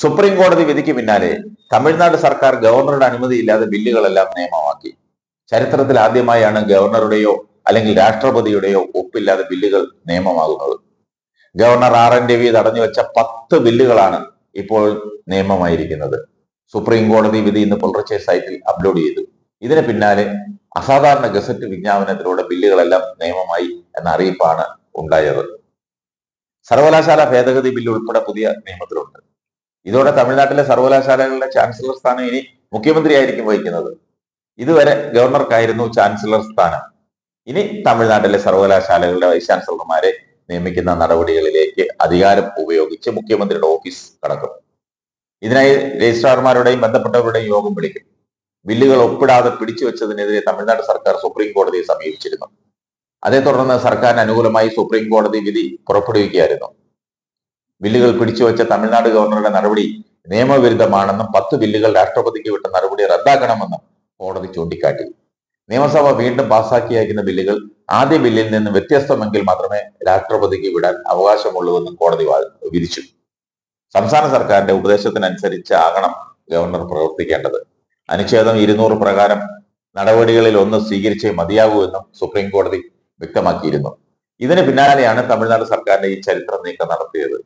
Supreme കോടതി വിധിക്ക് പിന്നാലെ തമിഴ്നാട് സർക്കാർ ഗവർണറുടെ അനുമതിയില്ലാതെ ബില്ലുകളെല്ലാം നിയമമാക്കി. ചരിത്രത്തിൽ ആദ്യമായാണ് ഗവർണറുടെയോ അല്ലെങ്കിൽ രാഷ്ട്രപതിയുടെയോ ഒപ്പില്ലാതെ ബില്ലുകൾ നിയമമാകുന്നത്. ഗവർണർ ആർ എൻ രവി തടഞ്ഞു വെച്ച പത്ത് ബില്ലുകളാണ് ഇപ്പോൾ നിയമമായിരിക്കുന്നത്. സുപ്രീം കോടതി വിധി ഇന്ന് പുലർച്ചെ സൈറ്റിൽ അപ്ലോഡ് ചെയ്തു. ഇതിന് പിന്നാലെ അസാധാരണ ഗസറ്റ് വിജ്ഞാപനത്തിലൂടെ ബില്ലുകളെല്ലാം നിയമമായി എന്ന അറിയിപ്പാണ് ഉണ്ടായത്. സർവകലാശാല ഭേദഗതി ബില്ല് ഉൾപ്പെടെ പുതിയ നിയമത്തിലുണ്ട്. ഇതോടെ തമിഴ്നാട്ടിലെ സർവകലാശാലകളുടെ ചാൻസലർ സ്ഥാനം ഇനി മുഖ്യമന്ത്രി ആയിരിക്കും വഹിക്കുന്നത്. ഇതുവരെ ഗവർണർക്കായിരുന്നു ചാൻസലർ സ്ഥാനം. ഇനി തമിഴ്നാട്ടിലെ സർവകലാശാലകളുടെ വൈസ് ചാൻസലർമാരെ നിയമിക്കുന്ന നടപടികളിലേക്ക് അധികാരം ഉപയോഗിച്ച് മുഖ്യമന്ത്രിയുടെ ഓഫീസ് കടക്കും. ഇതിനായി രജിസ്ട്രാർമാരുടെയും ബന്ധപ്പെട്ടവരുടെയും യോഗം വിളിക്കും. ബില്ലുകൾ ഒപ്പിടാതെ പിടിച്ചു വെച്ചതിനെതിരെ തമിഴ്നാട് സർക്കാർ സുപ്രീം കോടതിയെ സമീപിച്ചിരുന്നു. അതേ തുടർന്ന് സർക്കാരിന് അനുകൂലമായി സുപ്രീം കോടതി വിധി പുറപ്പെടുവിക്കുകയായിരുന്നു. ബില്ലുകൾ പിടിച്ചുവെച്ച തമിഴ്നാട് ഗവർണറുടെ നടപടി നിയമവിരുദ്ധമാണെന്നും പത്ത് ബില്ലുകൾ രാഷ്ട്രപതിക്ക് വിട്ട നടപടി റദ്ദാക്കണമെന്നും കോടതി ചൂണ്ടിക്കാട്ടി. നിയമസഭ വീണ്ടും പാസാക്കിയേക്കുന്ന ബില്ലുകൾ ആദ്യ ബില്ലിൽ നിന്ന് വ്യത്യസ്തമെങ്കിൽ മാത്രമേ രാഷ്ട്രപതിക്ക് വിടാൻ അവകാശമുള്ളൂവെന്നും കോടതി വിധിച്ചു. സംസ്ഥാന സർക്കാരിന്റെ ഉപദേശത്തിനനുസരിച്ചാകണം ഗവർണർ പ്രവർത്തിക്കേണ്ടത്. അനുച്ഛേദം ഇരുന്നൂറ് പ്രകാരം നടപടികളിൽ ഒന്ന് സ്വീകരിച്ചേ മതിയാകൂ എന്നും സുപ്രീം കോടതി വ്യക്തമാക്കിയിരുന്നു. ഇതിന് പിന്നാലെയാണ് തമിഴ്നാട് സർക്കാരിന്റെ ഈ ചരിത്ര നീക്കം നടത്തിയത്.